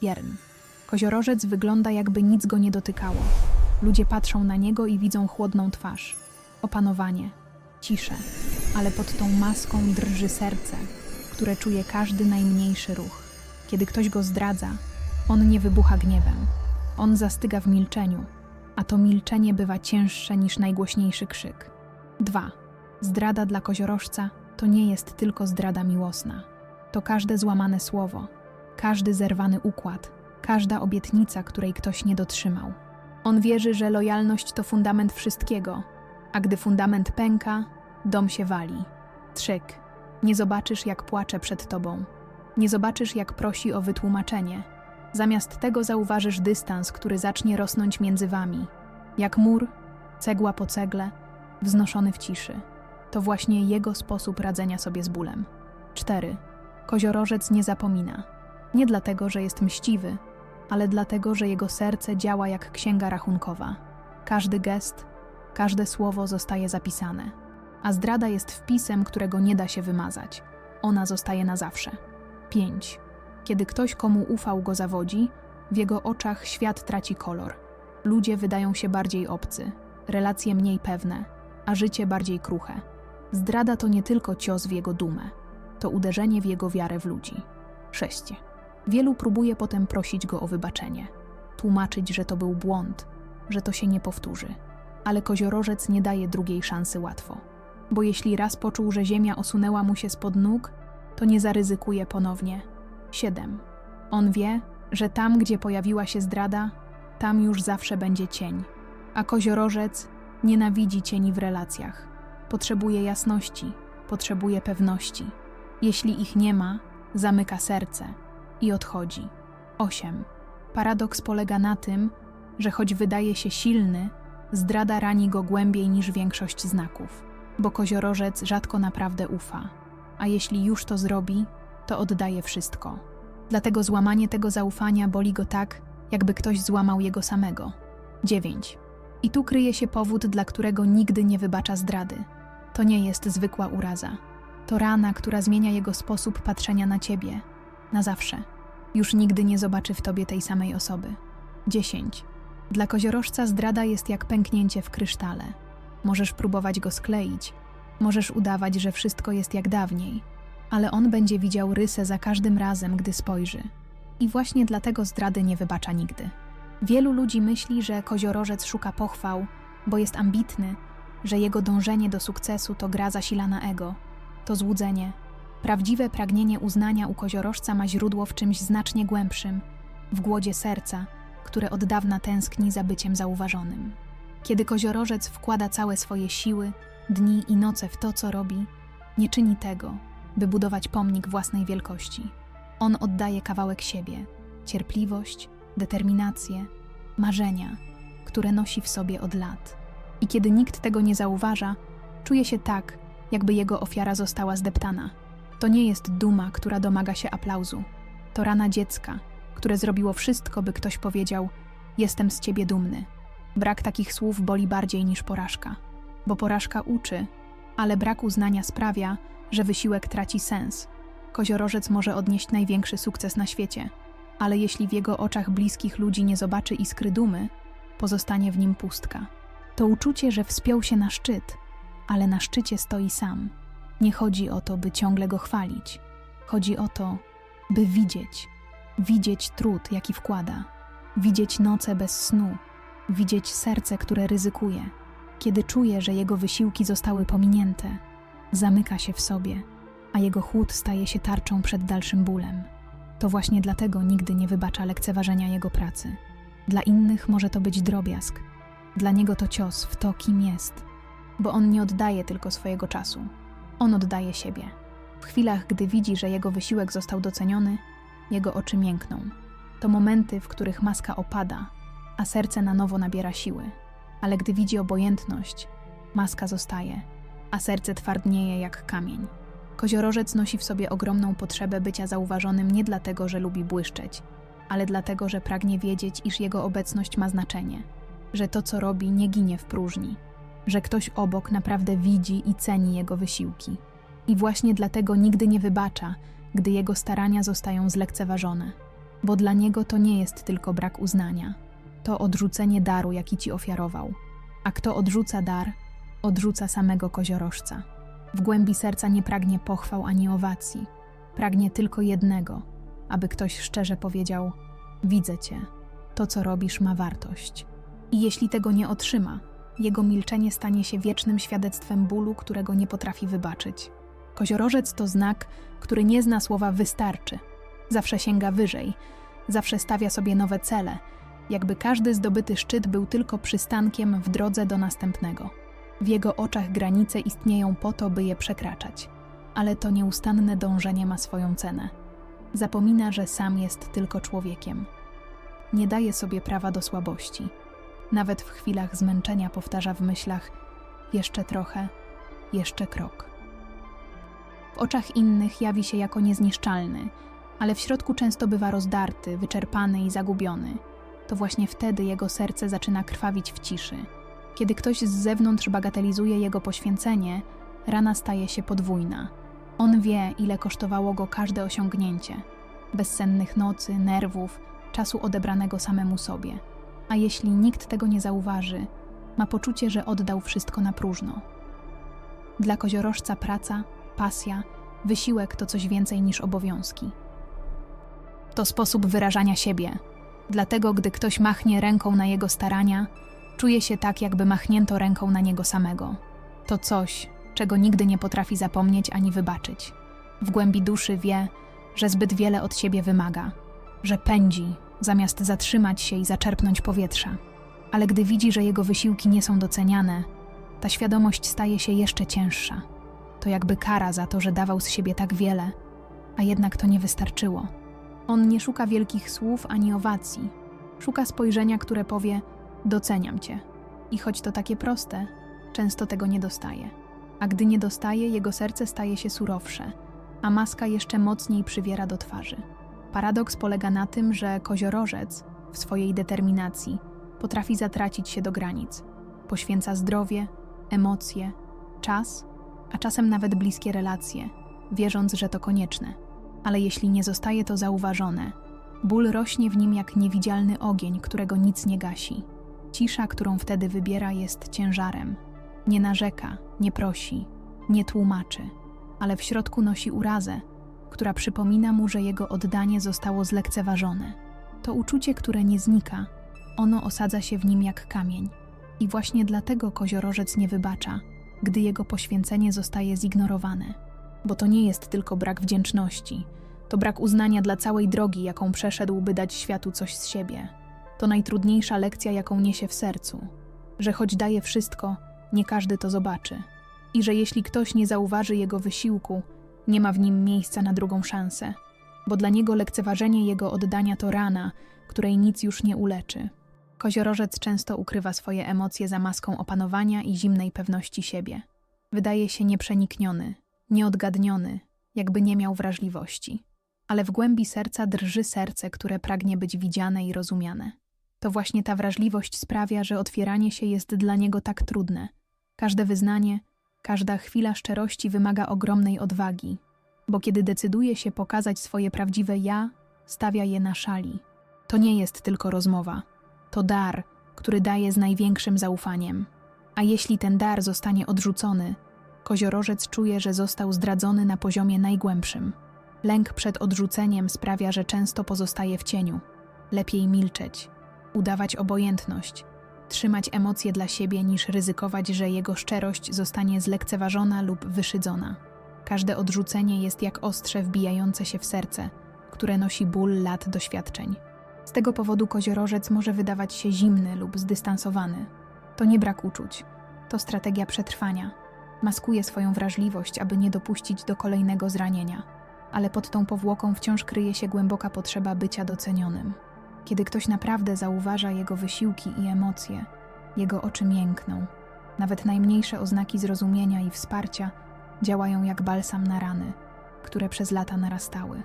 Biern. Koziorożec wygląda jakby nic go nie dotykało. Ludzie patrzą na niego i widzą chłodną twarz. Opanowanie, ciszę, ale pod tą maską drży serce, które czuje każdy najmniejszy ruch. Kiedy ktoś go zdradza, on nie wybucha gniewem. On zastyga w milczeniu, a to milczenie bywa cięższe niż najgłośniejszy krzyk. 2. Zdrada dla koziorożca to nie jest tylko zdrada miłosna. To każde złamane słowo, każdy zerwany układ, każda obietnica, której ktoś nie dotrzymał. On wierzy, że lojalność to fundament wszystkiego, a gdy fundament pęka, dom się wali. Trzyk. Nie zobaczysz, jak płacze przed tobą. Nie zobaczysz, jak prosi o wytłumaczenie. Zamiast tego zauważysz dystans, który zacznie rosnąć między wami. Jak mur, cegła po cegle, wznoszony w ciszy. To właśnie jego sposób radzenia sobie z bólem. 4. Koziorożec nie zapomina. Nie dlatego, że jest mściwy, ale dlatego, że jego serce działa jak księga rachunkowa. Każdy gest, każde słowo zostaje zapisane. A zdrada jest wpisem, którego nie da się wymazać. Ona zostaje na zawsze. 5. Kiedy ktoś, komu ufał, go zawodzi, w jego oczach świat traci kolor. Ludzie wydają się bardziej obcy, relacje mniej pewne, a życie bardziej kruche. Zdrada to nie tylko cios w jego dumę, to uderzenie w jego wiarę w ludzi. 6. Wielu próbuje potem prosić go o wybaczenie, tłumaczyć, że to był błąd, że to się nie powtórzy. Ale koziorożec nie daje drugiej szansy łatwo. Bo jeśli raz poczuł, że ziemia osunęła mu się spod nóg, to nie zaryzykuje ponownie. 7. On wie, że tam, gdzie pojawiła się zdrada, tam już zawsze będzie cień. A koziorożec nienawidzi cieni w relacjach. Potrzebuje jasności, potrzebuje pewności. Jeśli ich nie ma, zamyka serce i odchodzi. 8. Paradoks polega na tym, że choć wydaje się silny, zdrada rani go głębiej niż większość znaków, bo koziorożec rzadko naprawdę ufa, a jeśli już to zrobi, to oddaje wszystko. Dlatego złamanie tego zaufania boli go tak, jakby ktoś złamał jego samego. 9. I tu kryje się powód, dla którego nigdy nie wybacza zdrady. To nie jest zwykła uraza. To rana, która zmienia jego sposób patrzenia na ciebie. Na zawsze. Już nigdy nie zobaczy w tobie tej samej osoby. 10. Dla koziorożca zdrada jest jak pęknięcie w krysztale. Możesz próbować go skleić, możesz udawać, że wszystko jest jak dawniej, ale on będzie widział rysę za każdym razem, gdy spojrzy. I właśnie dlatego zdrady nie wybacza nigdy. Wielu ludzi myśli, że koziorożec szuka pochwał, bo jest ambitny, że jego dążenie do sukcesu to gra zasilana ego. To złudzenie. Prawdziwe pragnienie uznania u koziorożca ma źródło w czymś znacznie głębszym w głodzie serca, które od dawna tęskni za byciem zauważonym. Kiedy koziorożec wkłada całe swoje siły, dni i noce w to, co robi, nie czyni tego, by budować pomnik własnej wielkości. On oddaje kawałek siebie, cierpliwość, determinację, marzenia, które nosi w sobie od lat. I kiedy nikt tego nie zauważa, czuje się tak, jakby jego ofiara została zdeptana. To nie jest duma, która domaga się aplauzu. To rana dziecka, które zrobiło wszystko, by ktoś powiedział: Jestem z ciebie dumny. Brak takich słów boli bardziej niż porażka, bo porażka uczy, ale brak uznania sprawia, że wysiłek traci sens. Koziorożec może odnieść największy sukces na świecie, ale jeśli w jego oczach bliskich ludzi nie zobaczy iskry dumy, pozostanie w nim pustka. To uczucie, że wspiął się na szczyt, ale na szczycie stoi sam. Nie chodzi o to, by ciągle go chwalić. Chodzi o to, by widzieć, widzieć trud, jaki wkłada, widzieć noce bez snu, widzieć serce, które ryzykuje. Kiedy czuje, że jego wysiłki zostały pominięte, zamyka się w sobie, a jego chłód staje się tarczą przed dalszym bólem. To właśnie dlatego nigdy nie wybacza lekceważenia jego pracy. Dla innych może to być drobiazg, dla niego to cios w to, kim jest, bo on nie oddaje tylko swojego czasu, on oddaje siebie. W chwilach, gdy widzi, że jego wysiłek został doceniony, jego oczy miękną. To momenty, w których maska opada, a serce na nowo nabiera siły. Ale gdy widzi obojętność, maska zostaje, a serce twardnieje jak kamień. Koziorożec nosi w sobie ogromną potrzebę bycia zauważonym nie dlatego, że lubi błyszczeć, ale dlatego, że pragnie wiedzieć, iż jego obecność ma znaczenie, że to, co robi, nie ginie w próżni, że ktoś obok naprawdę widzi i ceni jego wysiłki. I właśnie dlatego nigdy nie wybacza, gdy jego starania zostają zlekceważone. bo dla niego to nie jest tylko brak uznania. To odrzucenie daru, jaki ci ofiarował. A kto odrzuca dar, odrzuca samego koziorożca. W głębi serca nie pragnie pochwał ani owacji. Pragnie tylko jednego, aby ktoś szczerze powiedział: Widzę cię, to co robisz ma wartość. I jeśli tego nie otrzyma, jego milczenie stanie się wiecznym świadectwem bólu, którego nie potrafi wybaczyć. Koziorożec to znak, który nie zna słowa wystarczy. Zawsze sięga wyżej, zawsze stawia sobie nowe cele, jakby każdy zdobyty szczyt był tylko przystankiem w drodze do następnego. W jego oczach granice istnieją po to, by je przekraczać, ale to nieustanne dążenie ma swoją cenę. Zapomina, że sam jest tylko człowiekiem. Nie daje sobie prawa do słabości. Nawet w chwilach zmęczenia powtarza w myślach: jeszcze trochę, jeszcze krok. W oczach innych jawi się jako niezniszczalny, ale w środku często bywa rozdarty, wyczerpany i zagubiony. To właśnie wtedy jego serce zaczyna krwawić w ciszy. Kiedy ktoś z zewnątrz bagatelizuje jego poświęcenie, rana staje się podwójna. On wie, ile kosztowało go każde osiągnięcie bezsennych nocy, nerwów, czasu odebranego samemu sobie. A jeśli nikt tego nie zauważy, ma poczucie, że oddał wszystko na próżno. Dla koziorożca praca, pasja, wysiłek to coś więcej niż obowiązki. To sposób wyrażania siebie. Dlatego, gdy ktoś machnie ręką na jego starania, czuje się tak, jakby machnięto ręką na niego samego. To coś, czego nigdy nie potrafi zapomnieć ani wybaczyć. W głębi duszy wie, że zbyt wiele od siebie wymaga, że pędzi, zamiast zatrzymać się i zaczerpnąć powietrza. Ale gdy widzi, że jego wysiłki nie są doceniane, ta świadomość staje się jeszcze cięższa. To jakby kara za to, że dawał z siebie tak wiele, a jednak to nie wystarczyło. On nie szuka wielkich słów ani owacji. Szuka spojrzenia, które powie: Doceniam cię. I choć to takie proste, często tego nie dostaje. A gdy nie dostaje, jego serce staje się surowsze, a maska jeszcze mocniej przywiera do twarzy. Paradoks polega na tym, że koziorożec w swojej determinacji potrafi zatracić się do granic. Poświęca zdrowie, emocje, czas, a czasem nawet bliskie relacje, wierząc, że to konieczne. Ale jeśli nie zostaje to zauważone, ból rośnie w nim jak niewidzialny ogień, którego nic nie gasi. Cisza, którą wtedy wybiera, jest ciężarem. Nie narzeka, nie prosi, nie tłumaczy, ale w środku nosi urazę, która przypomina mu, że jego oddanie zostało zlekceważone. To uczucie, które nie znika, ono osadza się w nim jak kamień. I właśnie dlatego koziorożec nie wybacza, gdy jego poświęcenie zostaje zignorowane. Bo to nie jest tylko brak wdzięczności, to brak uznania dla całej drogi, jaką przeszedł, by dać światu coś z siebie. To najtrudniejsza lekcja, jaką niesie w sercu, że choć daje wszystko, nie każdy to zobaczy. I że jeśli ktoś nie zauważy jego wysiłku, nie ma w nim miejsca na drugą szansę, bo dla niego lekceważenie jego oddania to rana, której nic już nie uleczy. Koziorożec często ukrywa swoje emocje za maską opanowania i zimnej pewności siebie. Wydaje się nieprzenikniony, nieodgadniony, jakby nie miał wrażliwości. Ale w głębi serca drży serce, które pragnie być widziane i rozumiane. To właśnie ta wrażliwość sprawia, że otwieranie się jest dla niego tak trudne. Każde wyznanie, każda chwila szczerości wymaga ogromnej odwagi, bo kiedy decyduje się pokazać swoje prawdziwe ja, stawia je na szali. To nie jest tylko rozmowa, to dar, który daje z największym zaufaniem. A jeśli ten dar zostanie odrzucony, koziorożec czuje, że został zdradzony na poziomie najgłębszym. Lęk przed odrzuceniem sprawia, że często pozostaje w cieniu. Lepiej milczeć, udawać obojętność, trzymać emocje dla siebie niż ryzykować, że jego szczerość zostanie zlekceważona lub wyszydzona. Każde odrzucenie jest jak ostrze wbijające się w serce, które nosi ból lat doświadczeń. Z tego powodu koziorożec może wydawać się zimny lub zdystansowany. To nie brak uczuć, to strategia przetrwania. Maskuje swoją wrażliwość, aby nie dopuścić do kolejnego zranienia, ale pod tą powłoką wciąż kryje się głęboka potrzeba bycia docenionym. Kiedy ktoś naprawdę zauważa jego wysiłki i emocje, jego oczy miękną. Nawet najmniejsze oznaki zrozumienia i wsparcia działają jak balsam na rany, które przez lata narastały.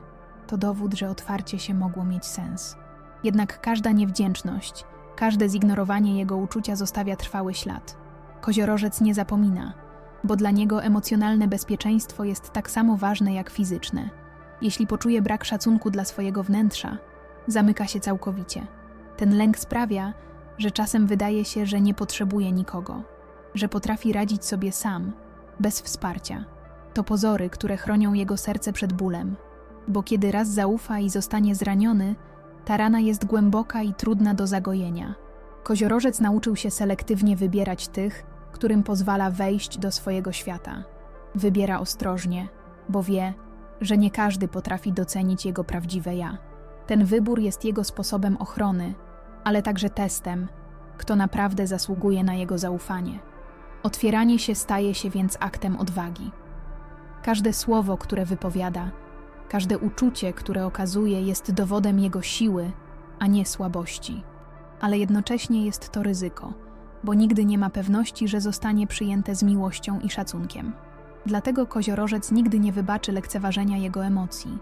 To dowód, że otwarcie się mogło mieć sens. Jednak każda niewdzięczność, każde zignorowanie jego uczucia zostawia trwały ślad. Koziorożec nie zapomina, bo dla niego emocjonalne bezpieczeństwo jest tak samo ważne jak fizyczne. Jeśli poczuje brak szacunku dla swojego wnętrza, Zamyka się całkowicie. Ten lęk sprawia, że czasem wydaje się, że nie potrzebuje nikogo, że potrafi radzić sobie sam, bez wsparcia. To pozory, które chronią jego serce przed bólem, bo kiedy raz zaufa i zostanie zraniony, ta rana jest głęboka i trudna do zagojenia. Koziorożec nauczył się selektywnie wybierać tych, którym pozwala wejść do swojego świata. Wybiera ostrożnie, bo wie, że nie każdy potrafi docenić jego prawdziwe ja. Ten wybór jest jego sposobem ochrony, ale także testem, kto naprawdę zasługuje na jego zaufanie. Otwieranie się staje się więc aktem odwagi. Każde słowo, które wypowiada, każde uczucie, które okazuje, jest dowodem jego siły, a nie słabości. Ale jednocześnie jest to ryzyko, bo nigdy nie ma pewności, że zostanie przyjęte z miłością i szacunkiem. Dlatego koziorożec nigdy nie wybaczy lekceważenia jego emocji,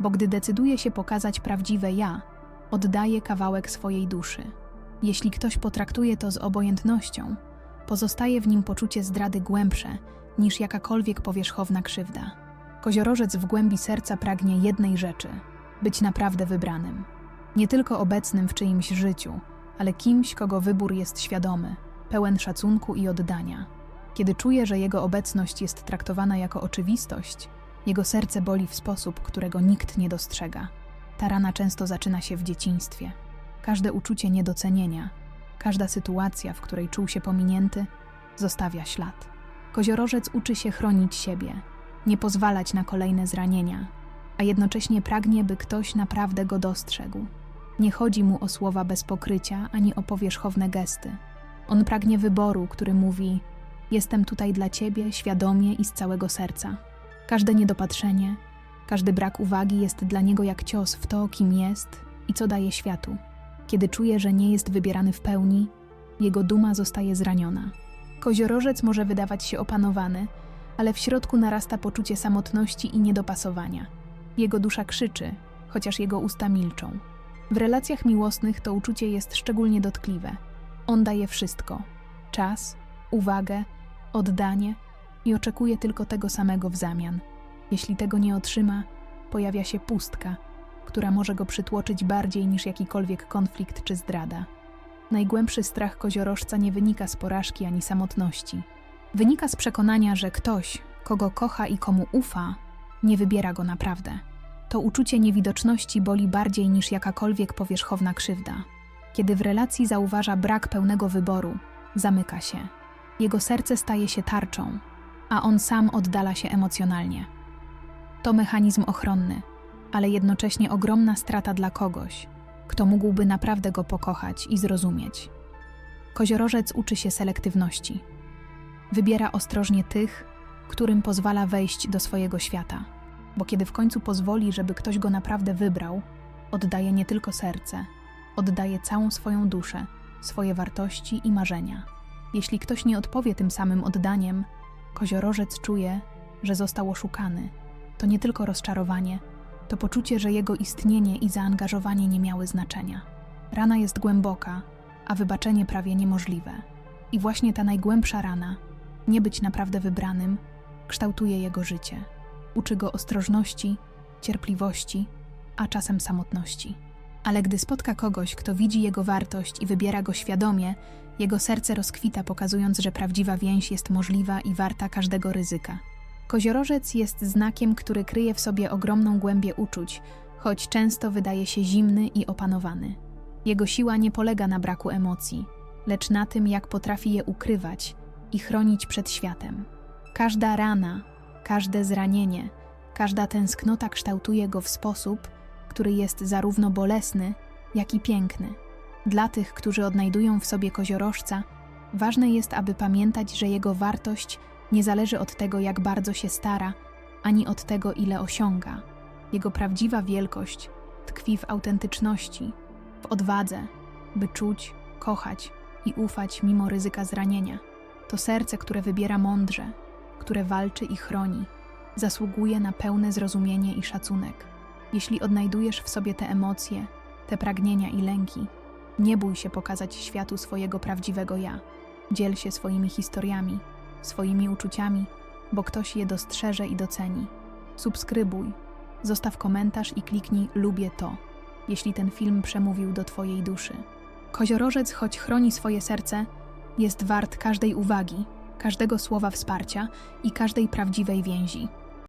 bo gdy decyduje się pokazać prawdziwe ja, oddaje kawałek swojej duszy. Jeśli ktoś potraktuje to z obojętnością, pozostaje w nim poczucie zdrady głębsze niż jakakolwiek powierzchowna krzywda. Koziorożec w głębi serca pragnie jednej rzeczy być naprawdę wybranym. Nie tylko obecnym w czyimś życiu, ale kimś, kogo wybór jest świadomy, pełen szacunku i oddania. Kiedy czuje, że jego obecność jest traktowana jako oczywistość, jego serce boli w sposób, którego nikt nie dostrzega. Ta rana często zaczyna się w dzieciństwie. Każde uczucie niedocenienia, każda sytuacja, w której czuł się pominięty, zostawia ślad. Koziorożec uczy się chronić siebie, nie pozwalać na kolejne zranienia, a jednocześnie pragnie, by ktoś naprawdę go dostrzegł. Nie chodzi mu o słowa bez pokrycia ani o powierzchowne gesty. On pragnie wyboru, który mówi: Jestem tutaj dla ciebie świadomie i z całego serca. Każde niedopatrzenie, każdy brak uwagi jest dla niego jak cios w to, kim jest i co daje światu. Kiedy czuje, że nie jest wybierany w pełni, jego duma zostaje zraniona. Koziorożec może wydawać się opanowany, ale w środku narasta poczucie samotności i niedopasowania. Jego dusza krzyczy, chociaż jego usta milczą. W relacjach miłosnych to uczucie jest szczególnie dotkliwe. On daje wszystko: czas, uwagę, oddanie i oczekuje tylko tego samego w zamian. Jeśli tego nie otrzyma, pojawia się pustka, która może go przytłoczyć bardziej niż jakikolwiek konflikt czy zdrada. Najgłębszy strach koziorożca nie wynika z porażki ani samotności. Wynika z przekonania, że ktoś, kogo kocha i komu ufa, nie wybiera go naprawdę. To uczucie niewidoczności boli bardziej niż jakakolwiek powierzchowna krzywda. Kiedy w relacji zauważa brak pełnego wyboru, zamyka się. Jego serce staje się tarczą, a on sam oddala się emocjonalnie. To mechanizm ochronny, ale jednocześnie ogromna strata dla kogoś, kto mógłby naprawdę go pokochać i zrozumieć. Koziorożec uczy się selektywności. Wybiera ostrożnie tych, którym pozwala wejść do swojego świata, bo kiedy w końcu pozwoli, żeby ktoś go naprawdę wybrał, oddaje nie tylko serce, oddaje całą swoją duszę, swoje wartości i marzenia. Jeśli ktoś nie odpowie tym samym oddaniem, koziorożec czuje, że został oszukany. To nie tylko rozczarowanie, to poczucie, że jego istnienie i zaangażowanie nie miały znaczenia. Rana jest głęboka, a wybaczenie prawie niemożliwe. I właśnie ta najgłębsza rana, nie być naprawdę wybranym, kształtuje jego życie. Uczy go ostrożności, cierpliwości, a czasem samotności. Ale gdy spotka kogoś, kto widzi jego wartość i wybiera go świadomie, jego serce rozkwita, pokazując, że prawdziwa więź jest możliwa i warta każdego ryzyka. Koziorożec jest znakiem, który kryje w sobie ogromną głębię uczuć, choć często wydaje się zimny i opanowany. Jego siła nie polega na braku emocji, lecz na tym, jak potrafi je ukrywać i chronić przed światem. Każda rana, każde zranienie, każda tęsknota kształtuje go w sposób, który jest zarówno bolesny, jak i piękny. Dla tych, którzy odnajdują w sobie koziorożca, ważne jest, aby pamiętać, że jego wartość nie zależy od tego, jak bardzo się stara, ani od tego, ile osiąga. Jego prawdziwa wielkość tkwi w autentyczności, w odwadze, by czuć, kochać i ufać mimo ryzyka zranienia. To serce, które wybiera mądrze, które walczy i chroni, zasługuje na pełne zrozumienie i szacunek. Jeśli odnajdujesz w sobie te emocje, te pragnienia i lęki, nie bój się pokazać światu swojego prawdziwego ja. Dziel się swoimi historiami, swoimi uczuciami, bo ktoś je dostrzeże i doceni. Subskrybuj, zostaw komentarz i kliknij Lubię to, jeśli ten film przemówił do Twojej duszy. Koziorożec, choć chroni swoje serce, jest wart każdej uwagi, każdego słowa wsparcia i każdej prawdziwej więzi.